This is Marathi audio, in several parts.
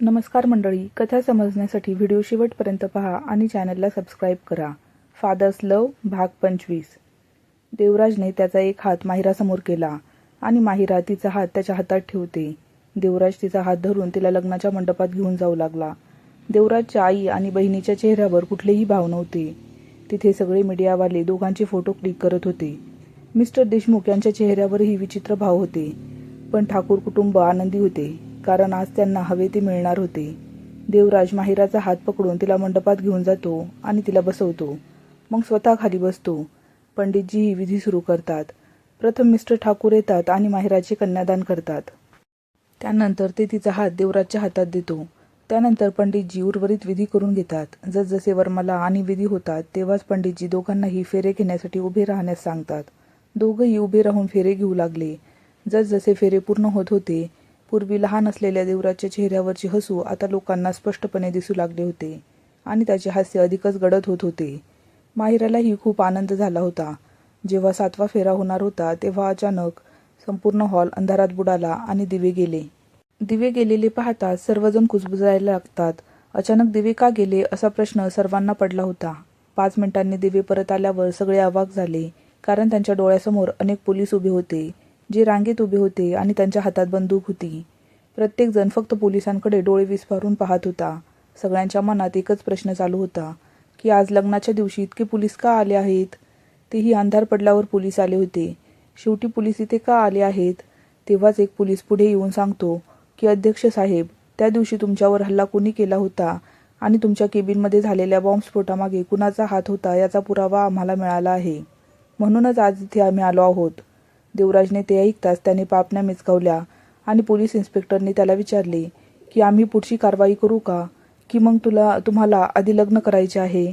नमस्कार मंडळी कथा समजण्यासाठी व्हिडिओ शेवटपर्यंत पहा आणि चॅनलला सबस्क्राईब करा. फादर्स लव भाग पंचवीस. देवराजने त्याचा एक हात माहिरासमोर केला आणि माहिरा तिचा हात त्याच्या हातात ठेवते. देवराज तिचा हात धरून तिला लग्नाच्या मंडपात घेऊन जाऊ लागला. देवराजच्या आई आणि बहिणीच्या चेहऱ्यावर कुठलेही भाव नव्हते. तिथे सगळे मीडियावाले दोघांचे फोटो क्लिक करत होते. मिस्टर देशमुख यांच्या चेहऱ्यावरही विचित्र भाव होते. पण ठाकूर कुटुंब आनंदी होते. कारण आज त्यांना हवे ते मिळणार होते. देवराज माहिराचा हात पकडून तिला मंडपात घेऊन जातो आणि तिला बसवतो. मग स्वतः खाली बसतो. पंडितजी ही विधी सुरू करतात. प्रथम मिस्टर ठाकूर येतात आणि माहिराचे कन्यादान करतात. त्यानंतर ते तिचा हात देवराजच्या हातात देतो. त्यानंतर पंडितजी उर्वरित विधी करून घेतात. जसजसे वर्माला आणि विधी होतात तेव्हाच पंडितजी दोघांनाही फेरे घेण्यासाठी उभे राहण्यास सांगतात. दोघंही उभे राहून फेरे घेऊ लागले. जसजसे फेरे पूर्ण होत होते पूर्वी लहान असलेल्या देवराजच्या चेहऱ्यावरचे हसू आता लोकांना स्पष्टपणे दिसू लागले होते. आणि त्याचे हास्य अधिकच गडद होत होते. माहिरालाही खूप आनंद झाला होता. जेव्हा सातवा फेरा होणार होता तेव्हा अचानक संपूर्ण हॉल अंधारात बुडाला आणि दिवे गेले. दिवे गेलेले पाहताच सर्वजण कुजबुजायला लागतात. अचानक दिवे का गेले असा प्रश्न सर्वांना पडला होता. पाच मिनिटांनी दिवे परत आल्यावर सगळे अवाक झाले कारण त्यांच्या डोळ्यासमोर अनेक पोलीस उभे होते. जे रांगेत उभे होते आणि त्यांच्या हातात बंदूक होती. प्रत्येकजण फक्त पोलिसांकडे डोळे विस्फारून पाहत होता. सगळ्यांच्या मनात एकच प्रश्न चालू होता की आज लग्नाच्या दिवशी इतके पोलीस का आले आहेत? तेही अंधार पडल्यावर पोलीस आले होते. शेवटी पोलीस इथे का आले आहेत? तेव्हाच एक पोलीस पुढे येऊन सांगतो की अध्यक्ष साहेब त्या दिवशी तुमच्यावर हल्ला कोणी केला होता? आणि तुमच्या केबिनमध्ये झालेल्या बॉम्बस्फोटामागे कुणाचा हात होता याचा पुरावा आम्हाला मिळाला आहे. म्हणूनच आज इथे आम्ही आलो आहोत. देवराजने ते ऐकताच त्याने पापण्या मिचकावल्या आणि पोलीस इन्स्पेक्टरने त्याला विचारले की आम्ही पुढची कारवाई करू का? की मग तुला तुम्हाला आधी लग्न करायचे आहे?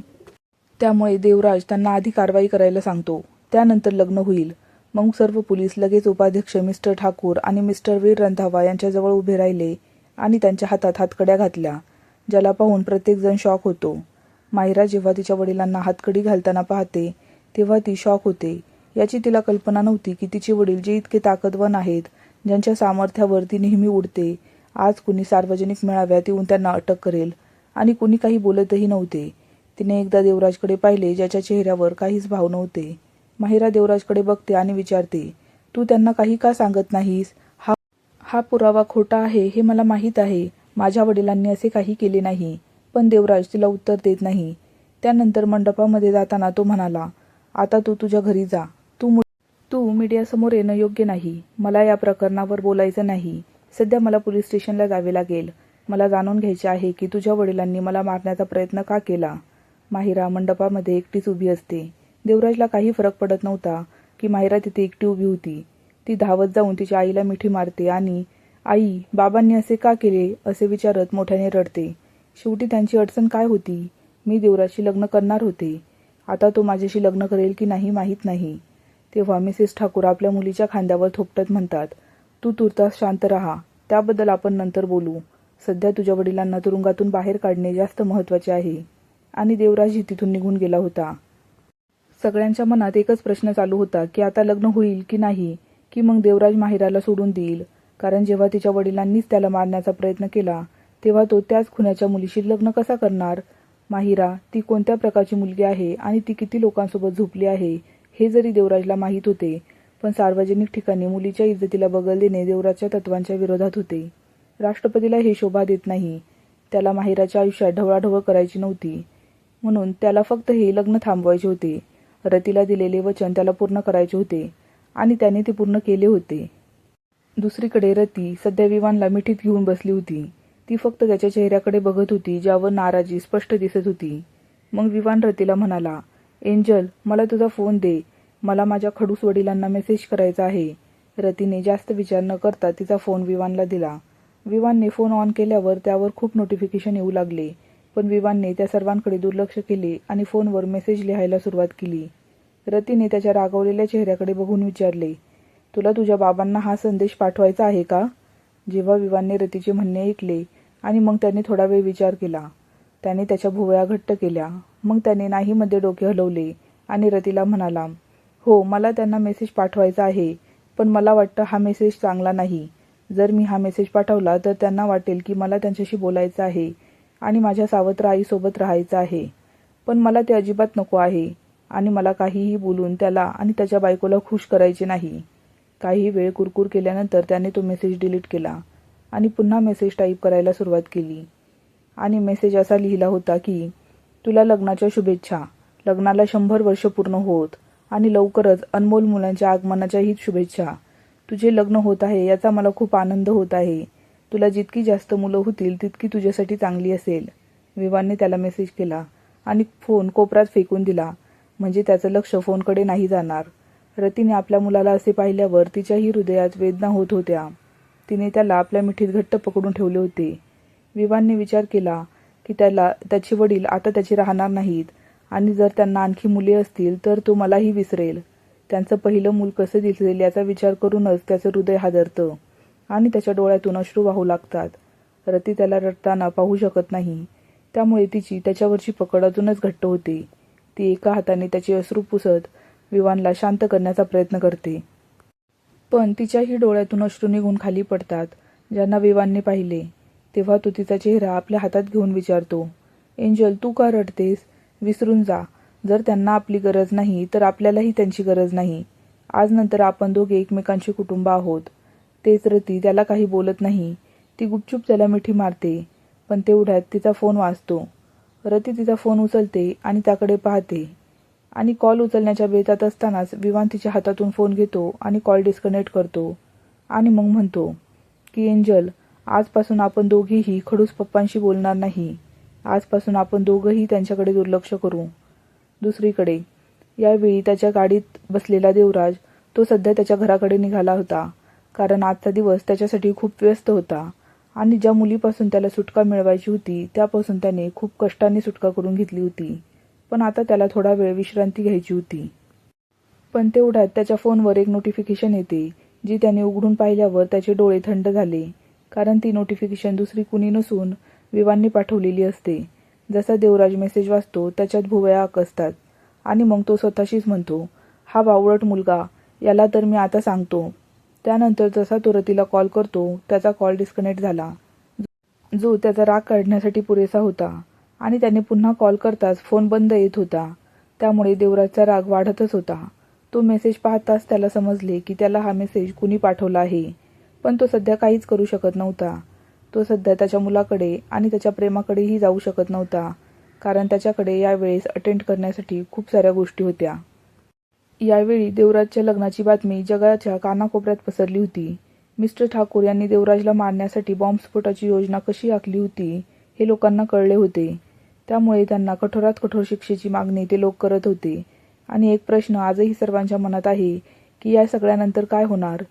त्यामुळे देवराज त्यांना आधी कारवाई करायला सांगतो. त्यानंतर लग्न होईल. मग सर्व पोलीस लगेच उपाध्यक्ष मिस्टर ठाकूर आणि मिस्टर वीर रंधावा यांच्याजवळ उभे राहिले आणि त्यांच्या हातात हातकड्या घातल्या ज्याला पाहून प्रत्येकजण शॉक होतो. मायरा जेव्हा तिच्या वडिलांना हातकडी घालताना पाहते तेव्हा ती शॉक होते. याची तिला कल्पना नव्हती की तिचे वडील जे इतके ताकदवान आहेत ज्यांच्या सामर्थ्यावर ती नेहमी उडते आज कुणी सार्वजनिक मेळाव्यात येऊन त्यांना अटक करेल. आणि कुणी काही बोलतही नव्हते. तिने एकदा देवराजकडे पाहिले ज्याच्या चेहऱ्यावर काहीच भाव नव्हते. माहिरा देवराजकडे बघते आणि विचारते तू त्यांना काही का सांगत नाहीस? हा हा पुरावा खोटा आहे हे मला माहीत आहे. माझ्या वडिलांनी असे काही केले नाही. पण देवराज तिला उत्तर देत नाही. त्यानंतर मंडपामध्ये जाताना तो म्हणाला आता तू तुझ्या घरी जा. तू मीडियासमोर येणं योग्य नाही. मला या प्रकरणावर बोलायचं नाही. सध्या मला पोलीस स्टेशनला जावे लागेल. मला जाणून घ्यायचे आहे की तुझ्या वडिलांनी मला मारण्याचा प्रयत्न का केला? माहिरा मंडपामध्ये एकटीच उभी असते. देवराजला काही फरक पडत नव्हता की माहिरा तिथे एकटी उभी होती. ती धावत जाऊन तिच्या आईला मिठी मारते आणि आई बाबांनी असे का केले? असे विचारत मोठ्याने रडते. शेवटी त्यांची अडचण काय होती? मी देवराजशी लग्न करणार होते. आता तो माझ्याशी लग्न करेल की नाही माहीत नाही. तेव्हा मिसेस ठाकूर आपल्या मुलीच्या खांद्यावर थोपटत म्हणतात तू तुर्तास शांत राहा त्याबद्दल आपण नंतर बोलू. सध्या तुझ्या वडिलांना तुरुंगातून बाहेर काढणे जास्त महत्त्वाचे आहे. आणि देवराजही तिथून निघून गेला होता. सगळ्यांच्या मनात एकच प्रश्न चालू होता की आता लग्न होईल की नाही की मग देवराज माहिराला सोडून देईल? कारण जेव्हा तिच्या वडिलांनीच त्याला मारण्याचा प्रयत्न केला तेव्हा तो त्याच खुन्याच्या मुलीशी लग्न कसा करणार? माहिरा ती कोणत्या प्रकारची मुलगी आहे आणि ती किती लोकांसोबत झोपली आहे? हे जरी देवराजला माहीत होते पण सार्वजनिक ठिकाणी मुलीच्या इज्जतीला बगल देणे देवराजच्या तत्वांच्या विरोधात होते. राष्ट्रपतीला हे शोभा देत नाही. त्याला माहिराच्या आयुष्यात ढवळाढवळ करायची नव्हती. म्हणून त्याला फक्त हे लग्न थांबवायचे होते. रतीला दिलेले वचन त्याला पूर्ण करायचे होते आणि त्याने ते पूर्ण केले होते. दुसरीकडे रती सध्या विवानला मिठीत घेऊन बसली होती. ती फक्त त्याच्या चेहऱ्याकडे बघत होती ज्यावर नाराजी स्पष्ट दिसत होती. मग विवान रतीला म्हणाला एंजल मला तुझा फोन दे. मला माझ्या खडूस वडिलांना मेसेज करायचा आहे. रतीने जास्त विचार न करता तिचा फोन विवानला दिला. विवानने फोन ऑन केल्यावर त्यावर खूप नोटिफिकेशन येऊ लागले. पण विवानने त्या सर्वांकडे दुर्लक्ष केले आणि फोनवर मेसेज लिहायला सुरुवात केली. रतीने त्याच्या रागवलेल्या चेहऱ्याकडे बघून विचारले तुला तुझ्या बाबांना हा संदेश पाठवायचा आहे का? जेव्हा विवानने रतीचे म्हणणे ऐकले आणि मग त्याने थोडा वेळ विचार केला. त्याने त्याच्या भुवया घट्ट केल्या. मग त्याने नाहीमध्ये डोके हलवले. आणि रतीला म्हणाला हो मला त्यांना मेसेज पाठवायचा आहे पण मला वाटतं हा मेसेज चांगला नाही. जर मी हा मेसेज पाठवला तर त्यांना वाटेल की मला त्यांच्याशी बोलायचं आहे आणि माझ्या सावत्र आईसोबत राहायचं आहे. पण मला ते अजिबात नको आहे आणि मला काहीही बोलून त्याला आणि त्याच्या बायकोला खुश करायचे नाही. काही वेळ कुरकुर केल्यानंतर त्याने तो मेसेज डिलीट केला आणि पुन्हा मेसेज टाईप करायला सुरुवात केली. आणि मेसेज असा लिहिला होता की तुला लग्नाच्या शुभेच्छा. लग्नाला शंभर वर्ष पूर्ण होत आणि लवकरच अनमोल मुलांच्या आगमनाच्याही शुभेच्छा. तुझे लग्न होत आहे याचा मला खूप आनंद होत आहे. तुला जितकी जास्त मुलं होतील तितकी तुझ्यासाठी चांगली असेल. विवानने त्याला मेसेज केला आणि फोन कोपऱ्यात फेकून दिला. म्हणजे त्याचं लक्ष फोनकडे नाही जाणार. रतीने आपल्या मुलाला असे पाहिल्यावर तिच्याही हृदयात वेदना होत होत्या. तिने त्याला आपल्या मिठीत घट्ट पकडून ठेवले होते. विवानने विचार केला की त्याला त्याचे वडील आता त्याचे राहणार नाहीत. आणि जर त्यांना आणखी मुले असतील तर तो मलाही विसरेल. त्यांचं पहिलं मूल कसं दिसेल याचा विचार करूनच त्याचं हृदय हादरतं. आणि त्याच्या डोळ्यातून अश्रू वाहू लागतात. रती त्याला रडताना पाहू शकत नाही. त्यामुळे तिची त्याच्यावरची पकड अजूनच घट्ट होते. ती एका हाताने त्याचे अश्रू पुसत विवानला शांत करण्याचा प्रयत्न करते. पण तिच्याही डोळ्यातून अश्रू निघून खाली पडतात ज्यांना विवानने पाहिले. तेव्हा तो तिचा चेहरा आपल्या हातात घेऊन विचारतो एंजल तू का रडतेस? विसरून जा. जर त्यांना आपली गरज नाही तर आपल्यालाही त्यांची गरज नाही. आज नंतर आपण दोघे एकमेकांचे कुटुंब आहोत. तेच रती त्याला काही बोलत नाही. ती गुपचूप त्याला मिठी मारते पण तेवढ्यात तिचा फोन वाजतो. रती तिचा फोन उचलते आणि त्याकडे पाहते. आणि कॉल उचलण्याच्या बेतात असतानाच विवान तिच्या हातातून फोन घेतो आणि कॉल डिस्कनेक्ट करतो. आणि मग म्हणतो की एंजल आजपासून आपण दोघीही खडूस पप्पांशी बोलणार नाही. आजपासून आपण दोघंही त्यांच्याकडे दुर्लक्ष करू. दुसरीकडे यावेळी त्याच्या गाडीत बसलेला देवराज तो सध्या त्याच्या घराकडे निघाला होता कारण आजचा दिवस त्याच्यासाठी खूप व्यस्त होता आणि ज्या मुलीपासून त्याला सुटका मिळवायची होती त्यापासून त्याने खूप कष्टाने सुटका करून घेतली होती. पण आता त्याला थोडा वेळ विश्रांती घ्यायची होती. पण तेवढ्यात त्याच्या फोनवर एक नोटिफिकेशन येते जी त्याने उघडून पाहिल्यावर त्याचे डोळे थंड झाले. कारण ती नोटिफिकेशन दुसरी कुणी नसून विवांनी पाठवलेली असते. जसा देवराज मेसेज वाचतो त्याच्यात भुवया आकसतात. आणि मग तो स्वतःशीच म्हणतो हा बावळट मुलगा याला तर मी आता सांगतो. त्यानंतर जसा तो रतीला कॉल करतो त्याचा कॉल डिस्कनेक्ट झाला. जो त्याचा राग काढण्यासाठी पुरेसा होता. आणि त्याने पुन्हा कॉल करताच फोन बंद येत होता. त्यामुळे देवराजचा राग वाढतच होता. तो मेसेज पाहताच त्याला समजले की त्याला हा मेसेज कुणी पाठवला आहे. पण तो सध्या काहीच करू शकत नव्हता. तो सध्या त्याच्या मुलाकडे आणि त्याच्या प्रेमाकडेही जाऊ शकत नव्हता कारण त्याच्याकडे यावेळेस अटेंड करण्यासाठी खूप साऱ्या गोष्टी होत्या. यावेळी देवराजच्या लग्नाची बातमी जगाच्या कानाकोपऱ्यात पसरली होती. मिस्टर ठाकूर यांनी देवराजला मारण्यासाठी बॉम्बस्फोटाची योजना कशी आखली होती हे लोकांना कळले होते. त्यामुळे त्यांना कठोरात कठोर शिक्षेची मागणी ते लोक करत होते. आणि एक प्रश्न आजही सर्वांच्या मनात आहे की या सगळ्यानंतर काय होणार?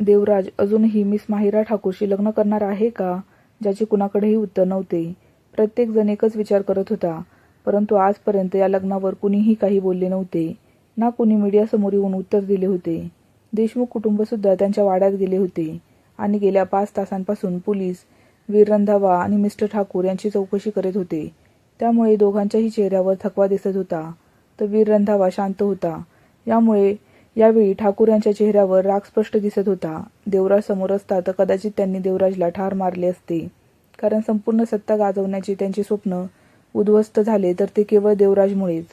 देवराज अजूनही मिस माहिरा ठाकूरशी लग्न करणार आहे का? ज्याचे कुणाकडेही उत्तर नव्हते. प्रत्येक जण एकच विचार करत होता. परंतु आजपर्यंत या लग्नावर कुणीही काही बोलले नव्हते. ना कुणी मीडियासमोर येऊन उत्तर दिले होते. देशमुख कुटुंबसुद्धा त्यांच्या वाड्यात गेले होते. आणि गेल्या पाच तासांपासून पोलीस वीर रंधावा आणि मिस्टर ठाकूर यांची चौकशी करत होते. त्यामुळे दोघांच्याही चेहऱ्यावर थकवा दिसत होता. तर वीर रंधावा शांत होता. यामुळे यावेळी ठाकूर यांच्या चेहऱ्यावर राग स्पष्ट दिसत होता. देवराज समोर असता तर कदाचित त्यांनी देवराजला ठार मारले असते. कारण संपूर्ण सत्ता गाजवण्याचे त्यांचे स्वप्न उद्ध्वस्त झाले तर ते केवळ देवराजमुळेच.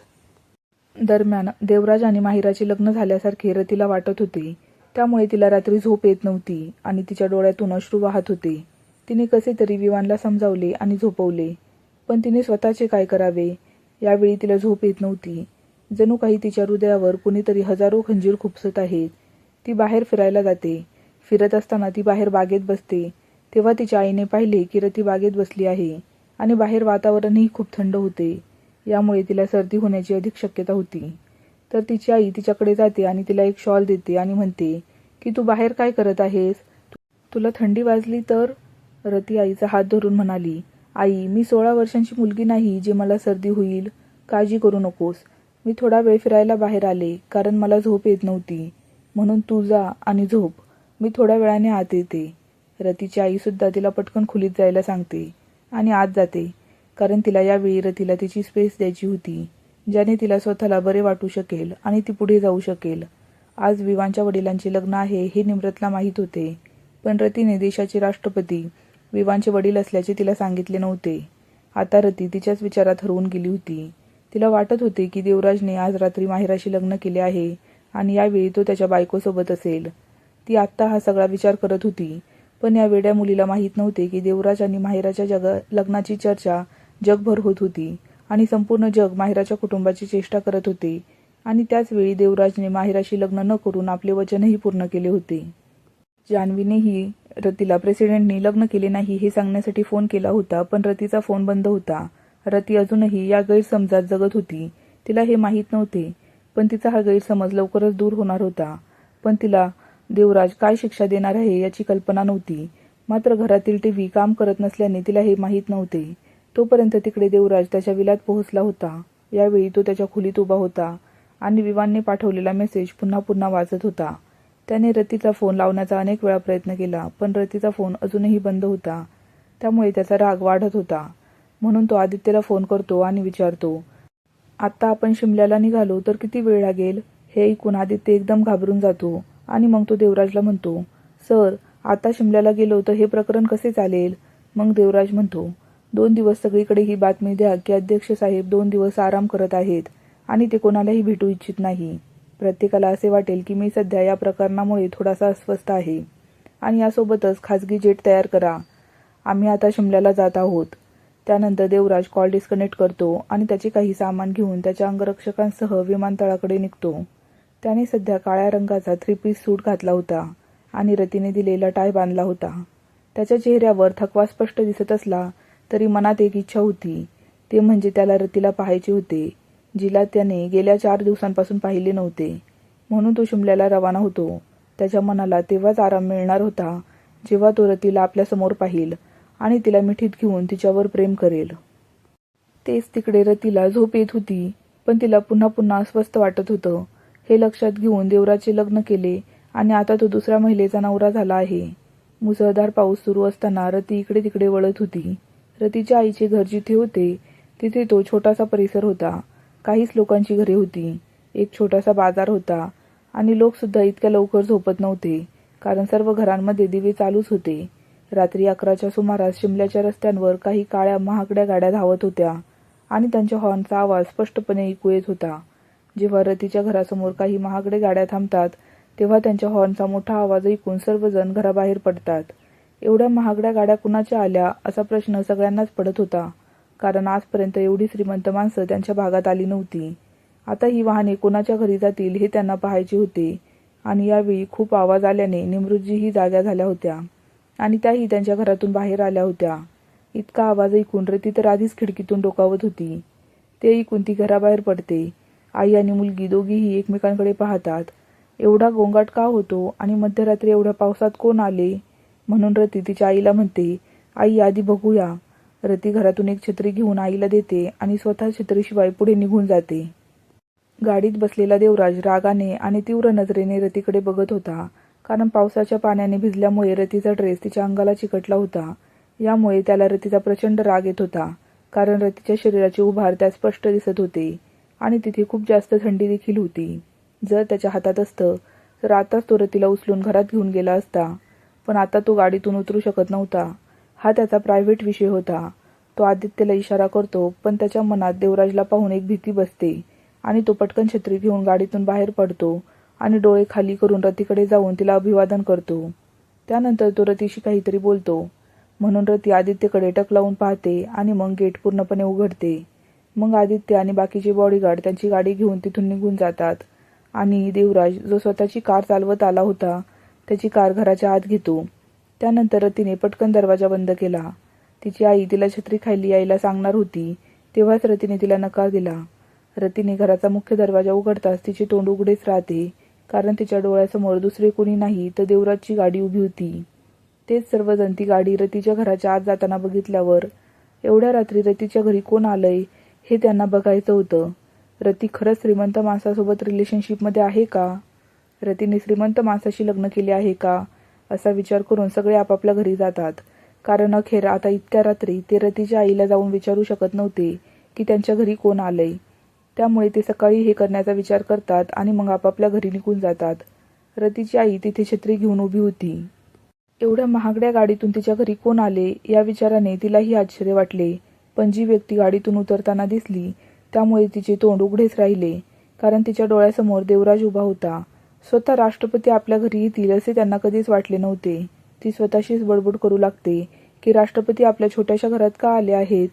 दरम्यान देवराज आणि माहिराचे लग्न झाल्यासारखे रतीला वाटत होते. त्यामुळे तिला रात्री झोप येत नव्हती आणि तिच्या डोळ्यातून अश्रू वाहत होते. तिने कसे तरी विवानला समजावले आणि झोपवले. पण तिने स्वतःचे काय करावे? यावेळी तिला झोप येत नव्हती. जणू काही तिच्या हृदयावर कुणीतरी हजारो खंजीर खुपसत आहेत. ती बाहेर फिरायला जाते. फिरत असताना ती बाहेर बागेत बसते. तेव्हा तिच्या आईने पाहिले की रती बागेत बसली आहे आणि बाहेर वातावरणही खूप थंड होते. यामुळे तिला सर्दी होण्याची अधिक शक्यता होती. तर तिची आई तिच्याकडे जाते आणि तिला एक शॉल देते आणि म्हणते की तू बाहेर काय करत आहेस? तुला थंडी वाजली तर? रती आईचा हात धरून म्हणाली आई मी सोळा वर्षांची मुलगी नाही जे मला सर्दी होईल. काळजी करू नकोस. मी थोडा वेळ फिरायला बाहेर आले कारण मला झोप येत नव्हती. म्हणून तू जा आणि झोप. मी थोड्या वेळाने आत येते. रतीची आईसुद्धा तिला पटकन खोलीत जायला सांगते आणि आत जाते कारण तिला यावेळी रतीला तिची स्पेस द्यायची होती ज्याने तिला स्वतःला बरे वाटू शकेल आणि ती पुढे जाऊ शकेल. आज विवांच्या वडिलांचे लग्न आहे हे निम्रतला माहीत होते पण रतीने देशाचे राष्ट्रपती विवांचे वडील असल्याचे तिला सांगितले नव्हते. आता रती तिच्याच विचारात हरवून गेली होती. तिला वाटत होते की देवराजने आज रात्री माहिराशी लग्न केले आहे आणि यावेळी तो त्याच्या बायकोसोबत असेल. ती आत्ता हा सगळा विचार करत होती पण या वेड्या मुलीला माहीत नव्हते की देवराज आणि माहिराच्या जग लग्नाची चर्चा जगभर होत होती आणि संपूर्ण जग माहिराच्या कुटुंबाची चेष्टा करत होते आणि त्याचवेळी देवराजने माहिराशी लग्न न करून आपले वचनही पूर्ण केले होते. जान्हवीनेही रतीला प्रेसिडेंटने लग्न केले नाही हे सांगण्यासाठी फोन केला होता पण रतीचा फोन बंद होता. रती अजूनही या गैरसमजात जगत होती. तिला हे माहीत नव्हते पण तिचा हा गैरसमज लवकरच दूर होणार होता. पण तिला देवराज काय शिक्षा देणार आहे याची कल्पना नव्हती. मात्र घरातील टीव्ही काम करत नसल्याने तिला हे माहीत नव्हते. तोपर्यंत तिकडे देवराज त्याच्या विलात पोहोचला होता. यावेळी तो त्याच्या खोलीत उभा होता आणि विवानने पाठवलेला मेसेज पुन्हा पुन्हा वाचत होता. त्याने रतीचा फोन लावण्याचा अनेक वेळा प्रयत्न केला पण रतीचा फोन अजूनही बंद होता. त्यामुळे त्याचा राग वाढत होता. म्हणून तो आदित्यला फोन करतो आणि विचारतो आत्ता आपण शिमल्याला निघालो तर किती वेळ लागेल? हे ऐकून आदित्य एकदम घाबरून जातो आणि मग तो देवराजला म्हणतो सर आता शिमल्याला गेलो तर हे प्रकरण कसे चालेल? मग देवराज म्हणतो दोन दिवस सगळीकडे ही बातमी द्या की अध्यक्ष साहेब दोन दिवस आराम करत आहेत आणि ते कोणालाही भेटू इच्छित नाही. प्रत्येकाला असे वाटेल की मी सध्या या प्रकरणामुळे थोडासा अस्वस्थ आहे आणि यासोबतच खाजगी जेट तयार करा. आम्ही आता शिमल्याला जात आहोत. त्यानंतर देवराज कॉल डिस्कनेक्ट करतो आणि त्याचे काही सामान घेऊन त्याच्या अंगरक्षकांसह विमानतळाकडे निघतो. त्याने सध्या काळ्या रंगाचा थ्री पीस सूट घातला होता आणि रतीने दिलेला टाय बांधला होता. त्याच्या चेहऱ्यावर थकवा स्पष्ट दिसत असला तरी मनात एक इच्छा होती. ते म्हणजे त्याला रतीला पाहायचे होते जिला त्याने गेल्या चार दिवसांपासून पाहिले नव्हते. म्हणून तो शिमल्याला रवाना होतो. त्याच्या मनाला तेव्हाच आराम मिळणार होता जेव्हा तो रतीला आपल्यासमोर पाहिल. आणि तिला मिठीत घेऊन तिच्यावर प्रेम करेल. तेच तिकडे रतीला झोप येत होती पण तिला पुन्हा पुन्हा अस्वस्थ वाटत होतं. हे लक्षात घेऊन देवराचे लग्न केले आणि आता तो दुसऱ्या महिलेचा नवरा झाला आहे. मुसळधार पाऊस सुरू असताना रती इकडे तिकडे वळत होती. रतीच्या आईचे घर जिथे होते तिथे तो छोटासा परिसर होता. काहीच लोकांची घरे होती. एक छोटासा बाजार होता आणि लोकसुद्धा इतक्या लवकर झोपत नव्हते कारण सर्व घरांमध्ये दिवे चालूच होते. रात्री अकराच्या सुमारास शिमल्याच्या रस्त्यांवर काही काळ्या महागड्या गाड्या धावत होत्या आणि त्यांच्या हॉर्नचा आवाज स्पष्टपणे ऐकू येत होता. जेव्हा रतीच्या घरासमोर काही महागडे गाड्या थांबतात तेव्हा त्यांच्या हॉर्नचा मोठा आवाज ऐकून सर्वजण घराबाहेर पडतात. एवढ्या महागड्या गाड्या कुणाच्या आल्या असा प्रश्न सगळ्यांनाच पडत होता कारण आजपर्यंत एवढी श्रीमंत माणसं त्यांच्या भागात आली नव्हती. आता ही वाहने कोणाच्या घरी जातील हे त्यांना पाहायचे होते आणि यावेळी खूप आवाज आल्याने निमृतजीही जाग्या झाल्या होत्या. आणि त्याही त्यांच्या घरातून बाहेर आल्या होत्या. इतका आवाज ऐकून रती तर आधीच खिडकीतून डोकावत होती. ते ऐकून ती घराबाहेर पडते. आई आणि मुलगी दोघीही एकमेकांकडे पाहतात. एवढा गोंगाट का होतो आणि मध्यरात्री एवढ्या पावसात कोण आले? म्हणून रती तिच्या आईला म्हणते आई आधी बघूया. रती घरातून एक छत्री घेऊन आईला देते आणि स्वतः छत्रीशिवाय पुढे निघून जाते. गाडीत बसलेला देवराज रागाने आणि तीव्र नजरेने रतीकडे बघत होता. कारण पावसाच्या पाण्याने भिजल्यामुळे रतीचा ड्रेस तिच्या अंगाला चिकटला होता. यामुळे त्याला रतीचा प्रचंड राग येत होता. कारण रतीच्या शरीराची उभार त्या स्पष्ट दिसत होते. आणि तिथे खूप जास्त थंडी देखील होती. जर त्याच्या हातात असतं तर आताच तो रतीला उचलून घरात घेऊन गेला असता. पण आता तो गाडीतून उतरू शकत नव्हता. हा त्याचा प्रायव्हेट विषय होता. तो आदित्यला इशारा करतो पण त्याच्या मनात देवराजला पाहून एक भीती बसते. आणि तो पटकन छत्री घेऊन गाडीतून बाहेर पडतो. आणि डोळे खाली करून रतीकडे जाऊन तिला अभिवादन करतो. त्यानंतर तो रतीशी काहीतरी बोलतो. म्हणून रती आदित्यकडे टक लावून पाहते आणि मग गेट पूर्णपणे उघडते. मग आदित्य आणि बाकीचे बॉडीगार्ड त्यांची गाडी घेऊन तिथून निघून जातात. आणि देवराज जो स्वतःची कार चालवत आला होता त्याची कार घराच्या आत घेतो. त्यानंतर रतीने पटकन दरवाजा बंद केला. तिची आई तिला छत्री खायली यायला सांगणार होती तेव्हाच रतीने तिला नकार दिला. रतीने घराचा मुख्य दरवाजा उघडताच तिचे तोंड उघडेच राहते. कारण तिच्या डोळ्यासमोर दुसरे कोणी नाही तर देवराजची गाडी उभी होती. तेच सर्वजण ती गाडी रतीच्या घराच्या आत जाताना बघितल्यावर एवढ्या रात्री रतीच्या घरी कोण आलंय हे त्यांना बघायचं होतं. रती खरंच श्रीमंत माणसासोबत रिलेशनशिपमध्ये आहे का? रतीने श्रीमंत माणसाशी लग्न केले आहे का? असा विचार करून सगळे आपापल्या घरी जातात. कारण अखेर आता इतक्या रात्री ते रतीच्या आईला जाऊन विचारू शकत नव्हते की त्यांच्या घरी कोण आलंय. त्यामुळे ते सकाळी हे करण्याचा विचार करतात आणि मग आपापल्या घरी निघून जातात. रतीची आई तिथे छत्री घेऊन उभी होती. एवढ्या महागड्या गाडीतून तिच्या घरी कोण आले या विचाराने तिलाही आश्चर्य वाटले. पण जी व्यक्ती गाडीतून उतरताना दिसली त्यामुळे तिचे तोंड उघडेच राहिले कारण तिच्या डोळ्यासमोर देवराज उभा होता. स्वतः राष्ट्रपती आपल्या घरी येतील असे त्यांना कधीच वाटले नव्हते. ती स्वतःशीच बडबड करू लागते की राष्ट्रपती आपल्या छोट्याशा घरात का आले आहेत?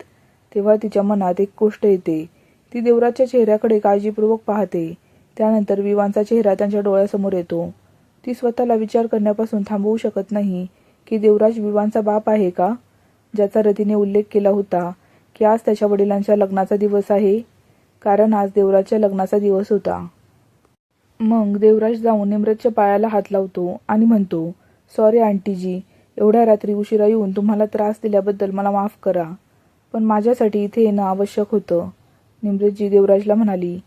तेव्हा तिच्या मनात एक गोष्ट येते ती देवराजच्या चेहऱ्याकडे काळजीपूर्वक पाहते. त्यानंतर विवांचा चेहरा त्यांच्या डोळ्यासमोर येतो. ती स्वतःला विचार करण्यापासून थांबवू शकत नाही की देवराज विवांचा बाप आहे का? ज्याचा रतीने उल्लेख केला होता की आज त्याच्या वडिलांच्या लग्नाचा दिवस आहे कारण आज देवराजच्या लग्नाचा दिवस होता. मग देवराज जाऊन निम्रतच्या पायाला हात लावतो आणि म्हणतो सॉरी आंटीजी एवढ्या रात्री उशिरा येऊन तुम्हाला त्रास दिल्याबद्दल मला माफ करा पण माझ्यासाठी इथे येणं आवश्यक होतं. निम्रतजी देवराजला म्हणाली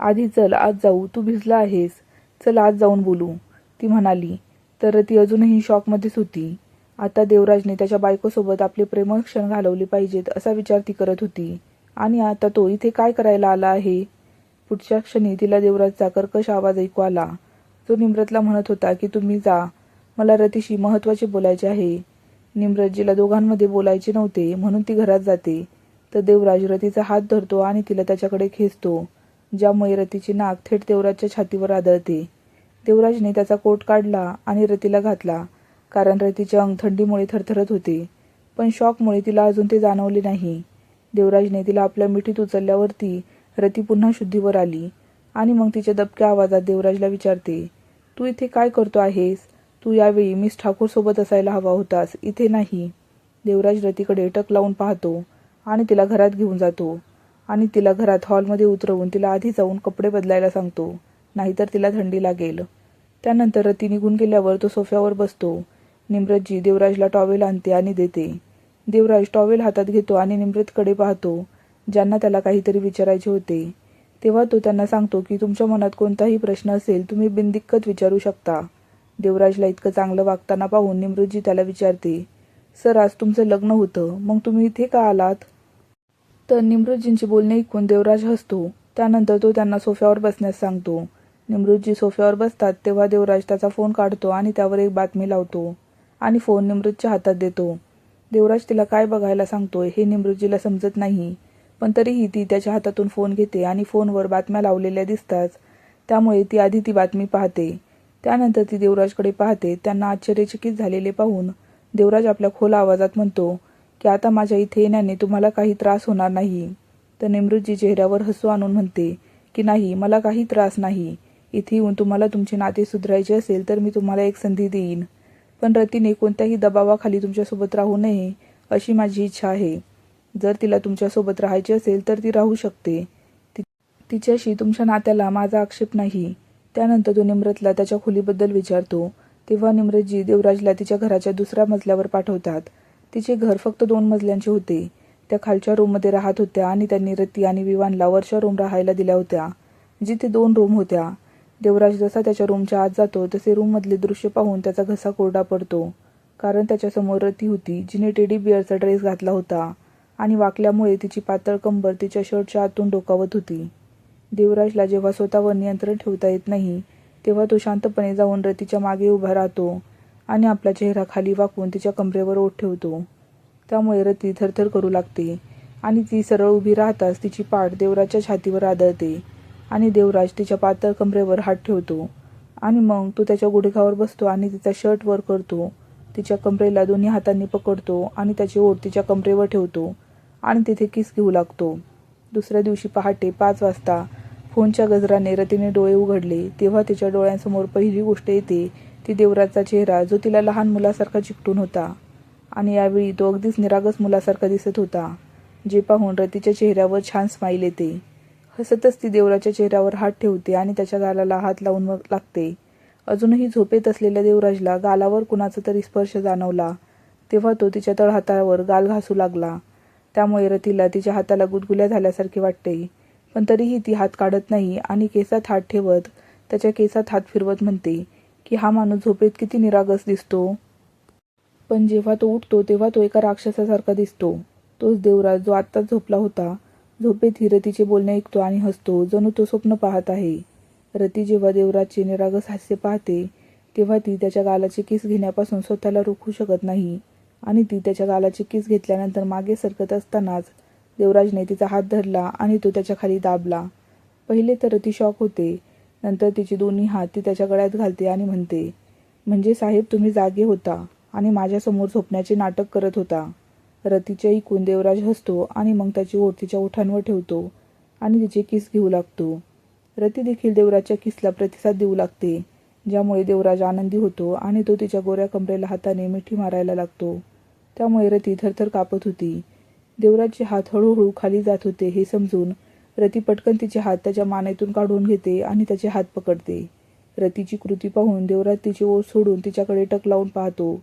आधी चल आज जाऊ तू भिजला आहेस. चल आज जाऊन बोलू. ती म्हणाली तर ती अजूनही शॉकमध्येच होती. आता देवराजने त्याच्या बायकोसोबत आपले प्रेमळ क्षण घालवले पाहिजेत असा विचार ती करत होती. आणि आता तो इथे काय करायला आला आहे? पुढच्या क्षणी तिला देवराजचा कर्कश आवाज ऐकू आला. जो निम्रतला म्हणत होता की तुम्ही जा. मला रतीशी महत्त्वाचे बोलायचे आहे. निम्रतजीला दोघांमध्ये बोलायचे नव्हते म्हणून ती घरात जाते. तर देवराज रतीचा हात धरतो आणि तिला त्याच्याकडे खेचतो ज्यामुळे रतीची नाक थेट देवराजच्या छातीवर आदळते. देवराजने त्याचा कोट काढला आणि रतीला घातला कारण रतीचे अंग थंडीमुळे थरथरत होते पण शॉकमुळे तिला अजून ते जाणवले नाही. देवराजने तिला आपल्या मिठीत उचलल्यावरती रती पुन्हा शुद्धीवर आली आणि मग तिच्या दबक्या आवाजात देवराजला विचारते तू इथे काय करतो आहेस? तू यावेळी मिस ठाकूर सोबत असायला हवा होतास इथे नाही. देवराज रतीकडे टक लावून पाहतो आणि तिला घरात घेऊन जातो. आणि तिला घरात हॉलमध्ये उतरवून तिला आधी जाऊन कपडे बदलायला सांगतो. नाहीतर तिला थंडी लागेल. त्यानंतर रती निघून गेल्यावर तो सोफ्यावर बसतो. निम्रतजी देवराजला टॉवेल आणते आणि देते. देवराज टॉवेल हातात घेतो आणि निम्रतकडे पाहतो ज्यांना त्याला काहीतरी विचारायचे होते. तेव्हा तो त्यांना सांगतो की तुमच्या मनात कोणताही प्रश्न असेल तुम्ही बिनदिक्कत विचारू शकता. देवराजला इतकं चांगलं वागताना पाहून निमृतजी त्याला विचारते सर आज तुमचं लग्न होतं. मग तुम्ही इथे का आलात? तर निमृतजींचे बोलणे ऐकून देवराज हसतो. त्यानंतर तो त्यांना सोफ्यावर बसण्यास सांगतो. निमृतजी सोफ्यावर बसतात तेव्हा देवराज त्याचा फोन काढतो आणि त्यावर एक बातमी लावतो आणि फोन निमृतच्या हातात देतो. देवराज तिला काय बघायला सांगतोय हे निमृतजीला समजत नाही पण तरीही ती त्याच्या हातातून फोन घेते आणि फोनवर बातम्या लावलेल्या दिसतात. त्यामुळे ती आधी ती बातमी पाहते. त्यानंतर ती देवराजकडे पाहते. त्यांना आश्चर्यचकित झालेले पाहून देवराज आपल्या खोल आवाजात म्हणतो की आता माझ्या इथे येण्याने तुम्हाला काही त्रास होणार नाही. तर निमृतजी चेहऱ्यावर हसू आणून म्हणते की नाही मला काही त्रास नाही. इथे येऊन तुम्हाला तुमचे नाते सुधारायचे असेल तर मी तुम्हाला एक संधी देईन. पण रतीने कोणत्याही दबावाखाली तुमच्यासोबत राहू नये अशी माझी इच्छा आहे. जर तिला तुमच्यासोबत राहायचे असेल तर ती राहू शकते. ति- तिच्याशी तुमच्या नात्याला माझा आक्षेप नाही. त्यानंतर तो निम्रतला त्याच्या खोलीबद्दल विचारतो. तेव्हा निम्रतजी देवराजला तिच्या घराच्या दुसऱ्या मजल्यावर पाठवतात. तिचे घर फक्त दोन मजल्यांचे होते. त्या खालच्या रूममध्ये राहत होत्या आणि त्यांनी रती आणि विवानला वरच्या रूम राहायला दिल्या होत्या जिथे दोन रूम होत्या. देवराज जसा त्याच्या रूमच्या आत जातो तसे रूममधले दृश्य पाहून त्याचा घसा कोरडा पडतो कारण त्याच्यासमोर रती होती जिने टेडी बिअरचा ड्रेस घातला होता आणि वाकल्यामुळे तिची पातळ कंबर तिच्या शर्टच्या आतून डोकावत होती. देवराजला जेव्हा स्वतःवर नियंत्रण ठेवता येत नाही तेव्हा तो शांतपणे जाऊन रतीच्या मागे उभा राहतो. आणि आपला चेहरा खाली वाकवून तिच्या कमरेवर ओठ ठेवतो. त्यामुळे रती थरथर करू लागते आणि ती सरळ उभी राहताच तिची पाठ देवराजच्या छातीवर आदळते आणि देवराज तिच्या पातळ कमरेवर हात ठेवतो. आणि मग तो त्याच्या गुडघ्यावर बसतो आणि तिचा शर्ट वर करतो. तिच्या कमरेला दोन्ही हातांनी पकडतो आणि त्याची ओठ तिच्या कमरेवर ठेवतो आणि तिथे किस घेऊ लागतो. दुसऱ्या दिवशी पहाटे पाच वाजता फोनच्या गजराने रतीने डोळे उघडले तेव्हा तिच्या डोळ्यांसमोर पहिली गोष्ट येते ती देवराजचा चेहरा जो तिला लहान मुलासारखा चिकटून होता. आणि यावेळी तो अगदीच निरागस मुलासारखा दिसत होता जे पाहून रतीच्या चेहऱ्यावर छान स्माईल येते. हसतच ती देवराच्या चेहऱ्यावर हात ठेवते आणि त्याच्या गालाला हात लावून मग लागते. अजूनही झोपेत असलेल्या देवराजला गालावर कुणाचा तरी स्पर्श जाणवला तेव्हा तो तिच्या तळहातावर गाल घासू लागला. त्यामुळे रतीला तिच्या हाताला गुदगुल्या झाल्यासारखे वाटते पण तरीही ती हात काढत नाही आणि केसात हात ठेवत त्याच्या केसात हात फिरवत म्हणते की हा माणूस झोपेत किती निरागस दिसतो. पण जेव्हा तो उठतो तेव्हा तो एका राक्षसासारखा दिसतो. तोच देवराज जो आत्ताच झोपला होता. झोपेत ही रतीचे बोलणे ऐकतो आणि हसतो जणू तो स्वप्न पाहत आहे. रती जेव्हा देवराजचे निरागस हास्य पाहते तेव्हा ती त्याच्या गालाचे किस घेण्यापासून स्वतःला रोखू शकत नाही. आणि ती त्याच्या गालाचे किस घेतल्यानंतर मागे सरकत असतानाच देवराजने तिचा हात धरला आणि तो त्याच्याखाली दाबला. पहिले तर ती शॉक होते. नंतर तिची दोन्ही हात ती त्याच्या गळ्यात घालते आणि म्हणते म्हणजे साहेब तुम्ही जागे होता आणि माझ्यासमोर झोपण्याचे नाटक करत होता. रतीच्या ऐकून देवराज हसतो आणि मग त्याची ओठ तिच्या ओठांवर ठेवतो आणि तिचे किस घेऊ लागतो. रती देखील देवराजच्या किसला प्रतिसाद देऊ लागते ज्यामुळे देवराज आनंदी होतो आणि तो तिच्या गोऱ्या कमरेला हाताने मिठी मारायला लागतो. त्यामुळे रती थरथर कापत होती. देवराजचे हात हळूहळू खाली जात होते हे समजून रती पटकन तिचे हात त्याच्या मानेतून काढून घेते आणि त्याचे हात पकडते. रतीची कृती पाहून देवराज तिचे ओढ सोडून तिच्याकडे टक लावून पाहतो.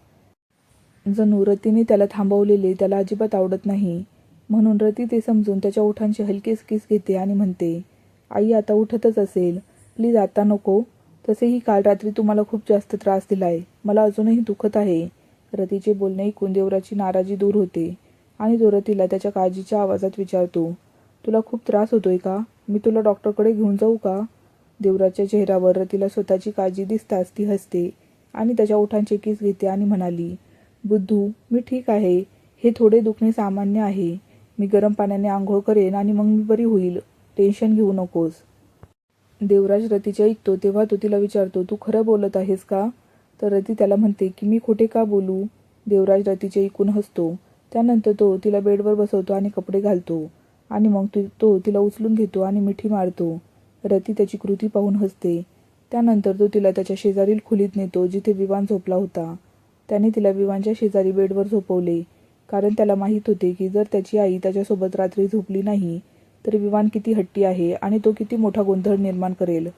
जणू रतीने त्याला थांबवलेले त्याला अजिबात आवडत नाही. म्हणून रती ते समजून त्याच्या ओठांची हलकेच किस घेते आणि म्हणते आई आता उठतच असेल. प्लीज आता नको. तसेही काल रात्री तुम्हाला खूप जास्त त्रास दिलाय. मला अजूनही दुखत आहे. रतीचे बोलणे ऐकून देवराची नाराजी दूर होते आणि तो रतीला त्याच्या काळजीच्या आवाजात विचारतो तुला खूप त्रास होतोय का? मी तुला डॉक्टरकडे घेऊन जाऊ का? देवराच्या चेहऱ्यावर तिला स्वतःची काळजी दिसताच ती हसते आणि त्याच्या ओठांचे किस घेते आणि म्हणाली बुद्धू मी ठीक आहे. हे थोडे दुखणे सामान्य आहे. मी गरम पाण्याने आंघोळ करेन आणि मग मी बरी होईल. टेन्शन घेऊ नकोस. देवराज रतीचे ऐकतो तेव्हा तो तिला विचारतो तू खरं बोलत आहेस का? तर रती त्याला म्हणते की मी खोटे का बोलू? देवराज रतीचे ऐकून हसतो. त्यानंतर तो तिला बेडवर बसवतो आणि कपडे घालतो. आणि मग ती- तो तिला उचलून घेतो आणि मिठी मारतो. रती त्याची कृती पाहून हसते. त्यानंतर तो तिला त्याच्या शेजारील खोलीत नेतो जिथे विवान झोपला होता. त्याने तिला विवानच्या शेजारी बेडवर झोपवले. कारण त्याला माहीत होते की जर त्याची आई त्याच्यासोबत रात्री झोपली नाही तर विवान किती हट्टी आहे आणि तो किती मोठा गोंधळ निर्माण करेल.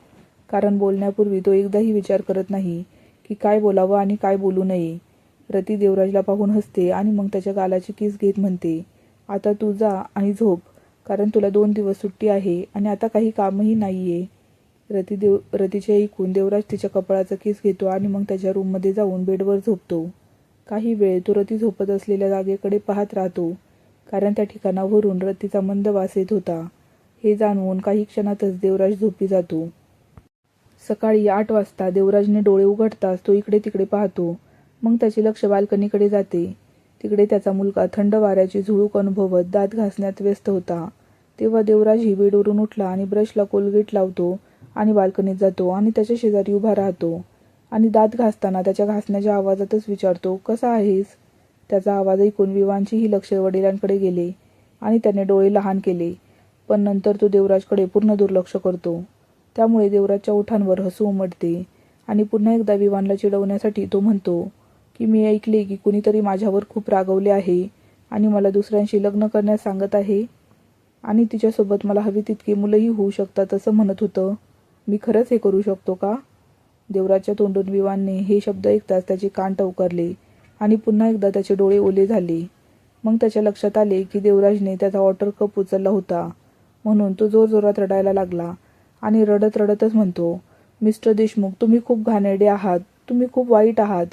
कारण बोलण्यापूर्वी तो एकदाही विचार करत नाही की काय बोलावं आणि काय बोलू नये. रती देवराजला पाहून हसते आणि मग त्याच्या गालाची किस घेत म्हणते आता तू जा आणि झोप. कारण तुला दोन दिवस सुट्टी आहे आणि आता काही कामही नाही आहे रती देव रतीचे ऐकून देवराज तिच्या कपाळाचा किस घेतो आणि मग त्याच्या रूममध्ये जाऊन बेडवर झोपतो. काही वेळ तो रती झोपत असलेल्या जागेकडे पाहत राहतो कारण त्या ठिकाणावरून रतीचा मंद वास येत होता. हे जाणवून काही क्षणातच देवराज झोपी जातो. सकाळी आठ वाजता देवराजने डोळे उघडताच तो इकडे तिकडे पाहतो. मग त्याचे लक्ष बाल्कनीकडे जाते. तिकडे त्याचा मुलगा थंड वाऱ्याची झुळूक अनुभवत दात घासण्यात व्यस्त होता. तेव्हा देवराज ही बेडवरून उठला आणि ब्रशला कोलगेट लावतो आणि बाल्कनीत जातो आणि त्याच्या शेजारी उभा राहतो. आणि दात घासताना त्याच्या घासण्याच्या आवाजातच विचारतो कसा आहेस? त्याचा आवाज ऐकून विवांचीही लक्ष वडिलांकडे गेले आणि त्याने डोळे लहान केले. पण नंतर तो देवराजकडे पूर्ण दुर्लक्ष करतो. त्यामुळे देवराजच्या ओठांवर हसू उमटते आणि पुन्हा एकदा विवानला चिडवण्यासाठी तो म्हणतो की मी ऐकले की कुणीतरी माझ्यावर खूप रागवले आहे आणि मला दुसऱ्यांशी लग्न करण्यास सांगत आहे आणि तिच्यासोबत मला हवी तितकी मुलंही होऊ शकतात असं म्हणत होतं. मी खरंच हे करू शकतो का? देवराजच्या तोंडून विवानने हे शब्द ऐकताच त्याचे कान टवकारले आणि पुन्हा एकदा त्याचे डोळे ओले झाले. मग त्याच्या लक्षात आले की देवराजने त्याचा वॉटर कप उचलला होता. म्हणून तो जोरजोरात रडायला लागला आणि रडत रडतच म्हणतो मिस्टर देशमुख तुम्ही खूप घाणेरडे आहात. तुम्ही खूप वाईट आहात.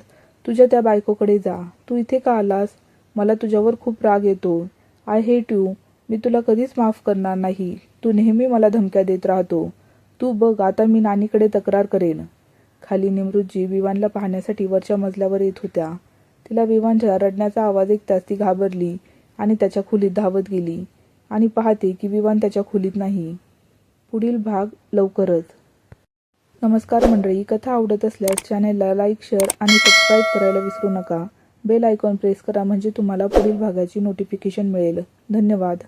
तुझ्या त्या बायकोकडे जा. तू इथे का आलास? मला तुझ्यावर खूप राग येतो. आय हेट यू मी तुला कधीच माफ करणार नाही. तू नेहमी मला धमक्या देत राहतो. तू बघ आता मी नानीकडे तक्रार करेन. खाली निमृतजी विवानला पाहण्यासाठी वरच्या मजल्यावर येत होत्या. तिला विवानच्या रडण्याचा आवाज ऐकताच ती घाबरली आणि त्याच्या खोलीत धावत गेली. आणि पाहते की विवान त्याच्या खोलीत नाही. पुढील भाग लवकरच. नमस्कार मंडळी कथा आवडत असल्यास चॅनेलला लाईक शेअर आणि सबस्क्राईब करायला विसरू नका. बेल आयकॉन प्रेस करा म्हणजे तुम्हाला पुढील भागाची नोटिफिकेशन मिळेल. धन्यवाद.